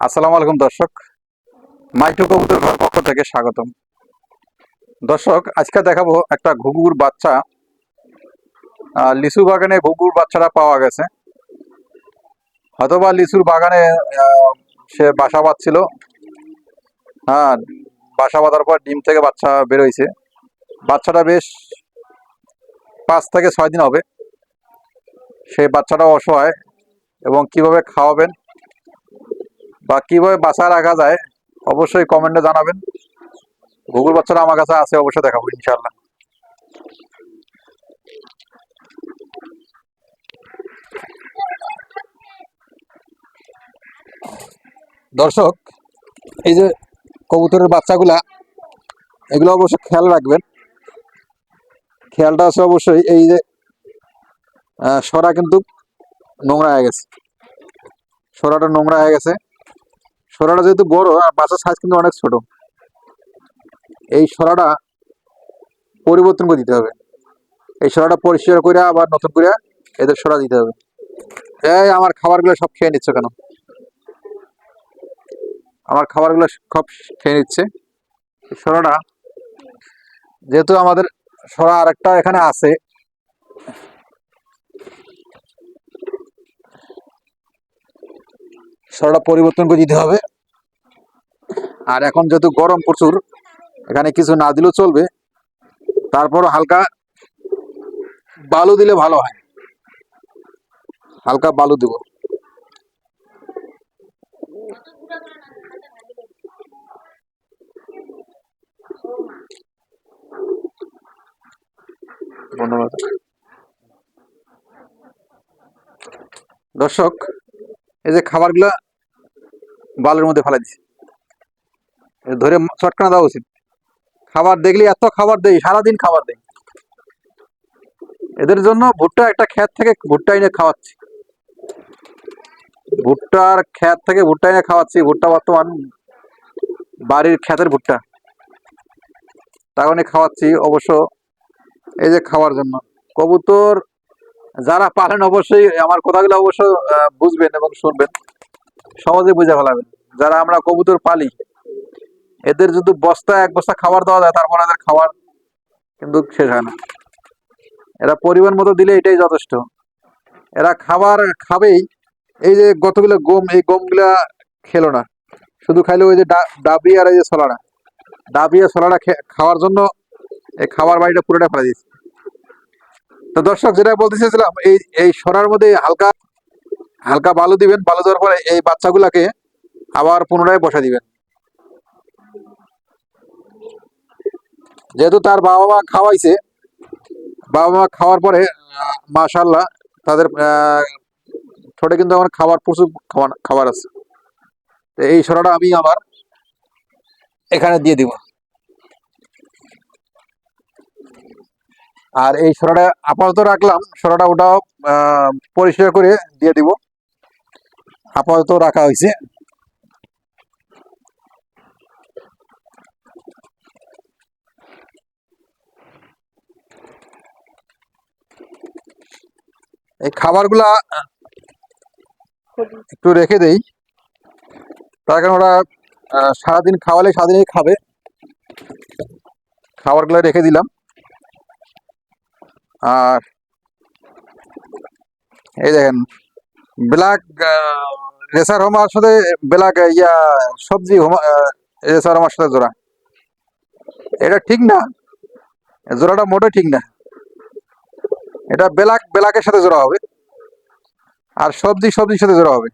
আসসালামু আলাইকুম দর্শক। মাইক্রো কবুতর ঘর পক্ষ থেকে স্বাগতম। দর্শক, আজকে দেখাবো একটা ঘুঘুর বাচ্চা। লিচু বাগানে ঘুঘুর বাচ্চাটা পাওয়া গেছে। হয়তোবা লিচুর বাগানে সে বাসা বাঁধছিল। হ্যাঁ বাসা বাঁধার পর ডিম থেকে বাচ্চা বেরোইছে। বাচ্চাটা বেশ পাঁচ থেকে ছয় দিন হবে। সেই বাচ্চাটা অসহায় এবং কীভাবে খাওয়াবেন বা কীভাবে বাসায় রাখা যায়, অবশ্যই কমেন্টে জানাবেন। গুগল বাচ্চারা আমার কাছে আছে, অবশ্যই দেখাবো ইনশাল্লাহ দর্শক, এই যে কবুতরের বাচ্চাগুলা, এগুলো অবশ্য খেয়াল রাখবেন। খেয়ালটা আছে অবশ্যই, এই যে সরা কিন্তু নোংরা হয়ে গেছে। সরাটা নোংরা হয়ে গেছে। সরাটা যেহেতু বড়, আর বাচ্চার সাইজ কিন্তু অনেক ছোট, এই সরাটা পরিবর্তন করে দিতে হবে। এই সরাটা পরিষ্কার করে আবার নতুন করে এদের সরা দিতে হবে। এই আমার খাবারগুলো সব খেয়ে নিচ্ছে কেন? আমার খাবারগুলো সব খেয়ে নিচ্ছে। সরাটা যেহেতু আমাদের সরা আরেকটা এখানে আছে, সরাটা পরিবর্তন করে দিতে হবে। আর এখন যেহেতু গরম প্রচুর, এখানে কিছু না দিলেও চলবে। তারপর হালকা বালু দিলে ভালো হয়। হালকা বালু দিব। ধন্যবাদ। দর্শক, এই যে খাবারগুলা বালুর মধ্যে ফেলাই এ ধরে চটকানা দেওয়া উচিত। খাবার দেখলে, এত খাবার দেই, সারাদিন খাবার দেই। এদের জন্য ভুট্টা একটা ক্ষেত থেকে ভুট্টা এনে খাওয়াচ্ছি। ভুট্টার ক্ষেত থেকে ভুট্টা এনে খাওয়াচ্ছি। ভুট্টা বর্তমান বাড়ির ক্ষেতের ভুট্টা। তাকে খাওয়াচ্ছি অবশ্য এই যে খাওয়ার জন্য। কবুতর যারা পারেন অবশ্যই আমার কথাগুলো অবশ্য বুঝবেন এবং শুনবেন। সহজে বুঝে ফেলাবেন। যারা আমরা কবুতর পালি এদের যদি বস্তা, এক বস্তা খাবার দেওয়া যায়, তারপর এদের খাবার কিন্তু শেষ হয় না। এরা পরিমাণ মতো দিলে এটাই যথেষ্ট। এরা খাবার খাবেই, এই যে গতগুলো গম, এই গমগুলা খেলো না। শুধু খাইলো ওই যে ডাবি আর এই যে ছোলাটা ডাবি আর খে- খাওয়ার জন্য এই খাবার বাড়িটা পুরোটা ফেলে দিয়েছে। তো দর্শক, যেটা বলতে চেয়েছিলাম, এই এই সরার মধ্যে হালকা হালকা বালু দিবেন, বালু দেওয়ার পরে এই বাচ্চাগুলাকে আবার পুনরায় বসা দিবেন। যেহেতু তার বাবা মা খাওয়াইছে, বাবা মা খাওয়ার পরে মাশাল্লাহ তাদের ঠোঁটে কিন্তু আমার খাবার, প্রচুর খাবার আছে। এই সরাটা আমি আবার এখানে দিয়ে দিব। আর এই সরাটা আপাতত রাখলাম, সরাটা ওটাও পরিষ্কার করে দিয়ে দিব। আপাতত রাখা হয়েছে। এই খাবারগুলা একটু রেখে দেই। তার কারণ ওরা সারাদিন খাওয়ালে সারাদিনই খাবে। খাবারগুলো রেখে দিলাম। আর এই দেখেন, ব্ল্যাক রেসার হোমার সাথে ব্ল্যাক ইয়া, সবজি হোমা রেসার হোমার সাথে জোড়া। এটা ঠিক না। জোড়াটা মোটে ঠিক না। এটা ব্ল্যাক ব্ল্যাকের সাথে জোড়া হবে। আর সবজি, সবজির সাথে জোড়া হবে।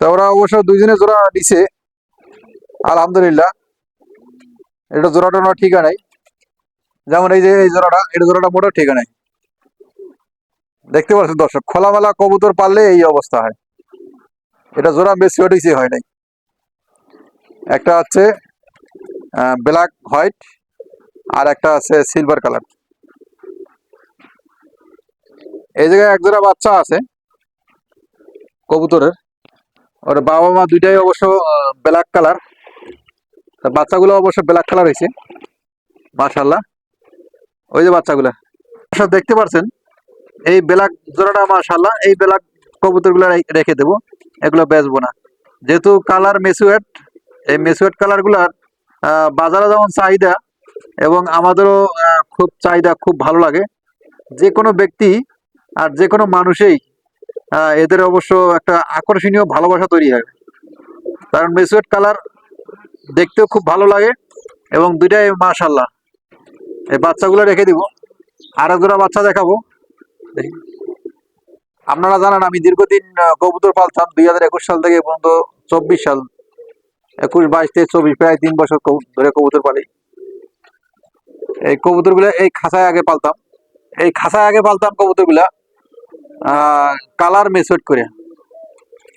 তো ওরা অবশ্য দুইজনে জোড়া দিছে আলহামদুলিল্লাহ। এটা জোড়াটা ওনার ঠিকা নাই যেমন এই যে, এই জোড়াটা, এটা জোড়াটা মোটেও ঠিকা নাই দেখতে পাচ্ছেন দর্শক, খোলামেলা কবুতর পারলে এই অবস্থা হয়। এটা জোড়া বেশি হয় নাই। একটা হচ্ছে ব্ল্যাক, হোয়াইট, আর একটা আছে, সিলভার কালার। এই জায়গায় এক জোড়া বাচ্চা আছে, কবুতরের। ওর বাবা মা দুইটাই অবশ্য ব্ল্যাক কালার বাচ্চাগুলো অবশ্য ব্ল্যাক কালার হয়েছে মাশাল্লাহ ওই যে বাচ্চাগুলা। দেখতে পারছেন? এই ব্ল্যাক জোড়াটা মাশাল্লাহ এই ব্ল্যাক কবুতরগুলো রেখে দেবো। এগুলো বেচবো না। যেহেতু কালার মেসুয়েট এই মেসুয়েট কালারগুলার বাজারে যেমন চাহিদা এবং আমাদেরও খুব চাহিদা, খুব ভালো লাগে। যে কোনো ব্যক্তি আর যে কোনো মানুষেই এদের অবশ্য একটা আকর্ষণীয় ভালোবাসা তৈরি হয়। কারণ মেসুয়েট কালার দেখতেও খুব ভালো লাগে এবং দুইটাই মাশাল্লাহ এই বাচ্চাগুলো রেখে দিব। আর এক বাচ্চা দেখাবো। আপনারা জানেন আমি দীর্ঘদিন কবুতর পালতাম। দুই হাজার একুশ সাল থেকে পর্যন্ত চব্বিশ সাল, একুশ, বাইশ থেকে চব্বিশ, প্রায় তিন বছর ধরে কবুতর পালি। এই কবুতরগুলো এই খাঁচায় আগে পালতাম। এই খাঁচায় আগে পালতাম কবুতরগুলা কালার মেসুয়েট করে।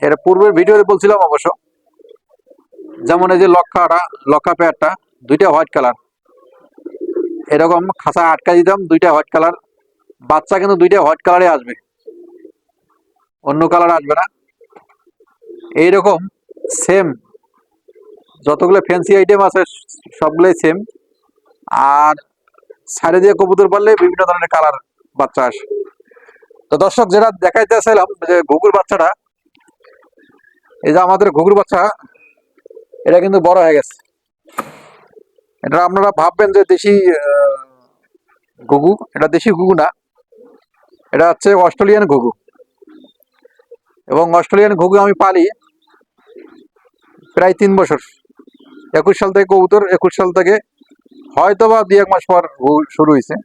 এর পূর্বের ভিডিওতে বলছিলাম অবশ্য, যেমন এই যে লক্ষাটা, লক্ষা পেয়ারটা, দুইটা হোয়াইট কালার। এরকম খাসা আটকা দিতাম, দুইটা হোয়াইট কালার। বাচ্চা কিন্তু দুইটা হোয়াইট কালারে আসবে। অন্য কালার আসবে না। এইরকম সেম যতগুলো ফ্যান্সি আইটেম আছে, সবগুলোই সেম আর সাইডে দিয়ে কবুতর পারলে বিভিন্ন ধরনের কালার বাচ্চা আসে। তো দর্শক, যেটা দেখাইতে চাইলাম যে ঘুঘুর বাচ্চাটা, এই যে আমাদের ঘুঘুর বাচ্চা, এটা কিন্তু বড় হয়ে গেছে। এটা আপনারা ভাববেন যে দেশি ঘুঘু, এটা দেশি ঘুঘু না। এটা হচ্ছে অস্ট্রেলিয়ান ঘুঘু। এবং অস্ট্রেলিয়ান ঘুঘু আমি পালি প্রায় তিন বছর। একুশ সাল থেকে কবুতর, একুশ সাল থেকে হয়তো বা দুই এক মাস পর শুরু হয়েছে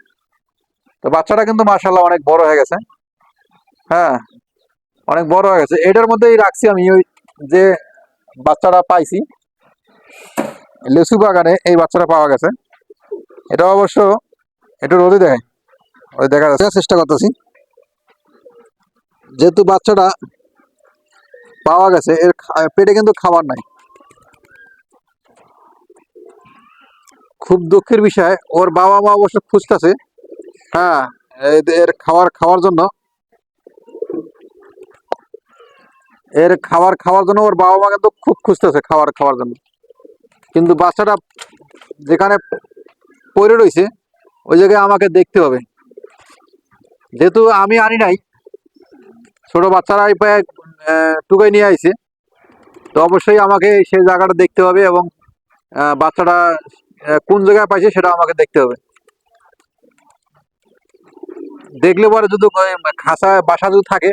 তো বাচ্চাটা কিন্তু মাসাল্লাহ অনেক বড় হয়ে গেছে। হ্যাঁ অনেক বড় হয়ে গেছে। এটার মধ্যেই রাখছি আমি ওই যে বাচ্চাটা পাইছি। লেসু বাগানে এই বাচ্চাটা পাওয়া গেছে। এটা অবশ্য একটু রোদে দেখায় ওই দেখা যাচ্ছে, চেষ্টা করতেছি। যেহেতু বাচ্চাটা পাওয়া গেছে, এর পেটে কিন্তু খাবার নাই। খুব দুঃখের বিষয়, ওর বাবা মা অবশ্য খুঁজতেছে হ্যাঁ এর খাবার খাওয়ার জন্য। এর খাবার খাওয়ার জন্য ওর বাবা মা কিন্তু খুব খুঁজতেছে খাবার খাওয়ার জন্য। কিন্তু বাচ্চাটা যেখানে পড়ে রয়েছে, ওই জায়গায় আমাকে দেখতে হবে। যেহেতু আমি আনি নাই, ছোট বাচ্চারাই প্রায় টুকাই নিয়ে আইছে, তো অবশ্যই আমাকে সেই জায়গাটা দেখতে হবে এবং বাচ্চাটা কোন জায়গায় পাইছে সেটা আমাকে দেখতে হবে। দেখলে পরে যদি ওই বাসা যদি থাকে,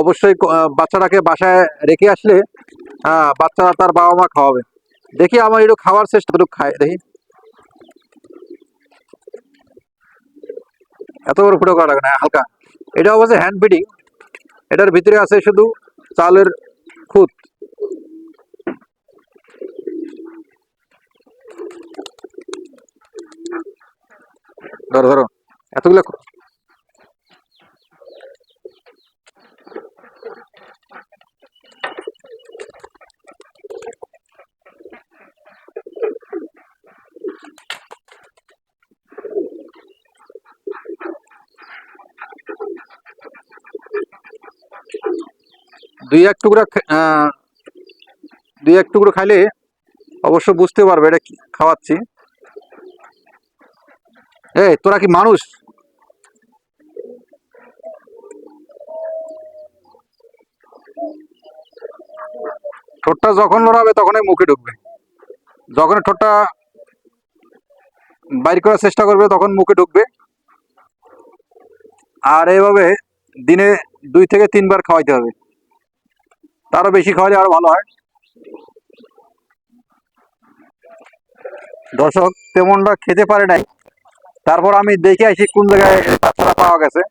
অবশ্যই বাচ্চাটাকে বাসায় রেখে আসলে বাচ্চারা তার বাবা মা খাওয়াবে। দেখি আমার একটু খাওয়ার চেষ্টা একটু খাই, দেখি। এত বড় ফুটো করা লাগে না হালকা। এটা অবশ্যই হ্যান্ড ফিডিং এটার ভিতরে আছে শুধু চালের খুদ ধরো ধরো। এতগুলো দুই এক টুকরা দুই এক টুকরো খাইলে অবশ্য বুঝতে পারবে এটা খাওয়াচ্ছি। এই, তোরা কি মানুষ? ঠোঁটটা যখন লড়াবে তখনই মুখে ঢুকবে। যখন ঠোঁটটা বাইর করার চেষ্টা করবে তখন মুখে ঢুকবে। আর এইভাবে দিনে দুই থেকে তিনবার খাওয়াইতে হবে। তারও বেশি খাওয়ালে আরও ভালো হয়। দর্শক, তেমনটা খেতে পারে নাই। তারপর আমি দেখে আসি কোন জায়গায় এই বাচ্চাটা পাওয়া গেছে।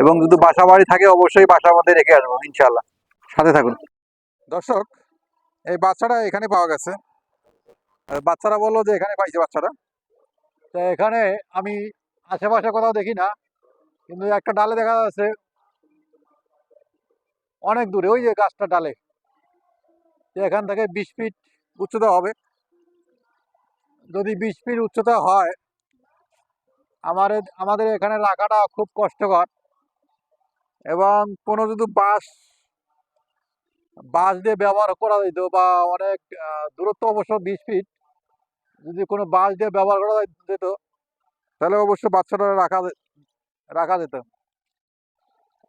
এবং যদি বাসা বাড়ি থাকে, অবশ্যই বাসার মধ্যে রেখে আসব ইনশাল্লাহ সাথে থাকুন। দর্শক, এই বাচ্চাটা এখানে পাওয়া গেছে। বাচ্চারা বলল যে, এখানে পাইছে বাচ্চাটা। তো এখানে আমি আশেপাশে কোথাও দেখি না, কিন্তু একটা ডালে দেখা যাচ্ছে। অনেক দূরে, ওই যে গাছটা ডালে। এখান থেকে বিশ ফিট উচ্চতা হবে। যদি বিশ ফিট উচ্চতা হয় আমার আমাদের এখানে রাখাটা খুব কষ্টকর। এবং কোনো যদি বাস বাস দিয়ে ব্যবহার করা যেত বা অনেক দূরত্ব অবশ্য বিশ ফিট যদি কোনো বাস দিয়ে ব্যবহার করা যেত, তাহলে অবশ্য বাচ্চাটা রাখা রাখা যেত।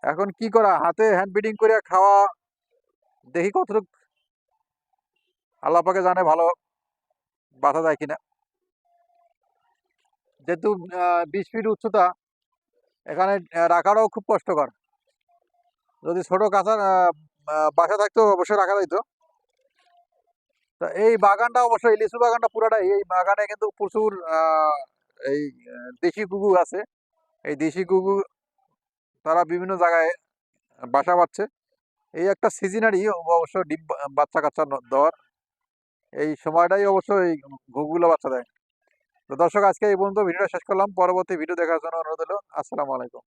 এখন কি করা? হাতে হ্যান্ড ফিডিং করে খাওয়া, দেখি কতটুক আল্লাহ পাকে জানে ভালো বাধা যায় কিনা। যেহেতু বিশ ফিট উচ্চতা এখানে আহ, রাখাটাও খুব কষ্টকর। যদি ছোট কাঁচা বাসা থাকতো অবশ্যই রাখা যাইতো। তা এই বাগানটা অবশ্যই লিচু বাগানটা পুরাটাই এই বাগানে কিন্তু প্রচুর এই দেশি কুকু আছে। এই দেশি কুকু তারা বিভিন্ন জায়গায় বাসা বাঁধছে। এই একটা সিজনারি অবশ্য ডিম বাচ্চা কাচ্চা দেওয়ার। এই সময়টাই অবশ্য এই ঘুঘুগুলো বাচ্চা দেয়। তো দর্শক, আজকে এই পর্যন্ত ভিডিওটা শেষ করলাম। পরবর্তী ভিডিও দেখার জন্য অনুরোধ হলো আসসালামু আলাইকুম।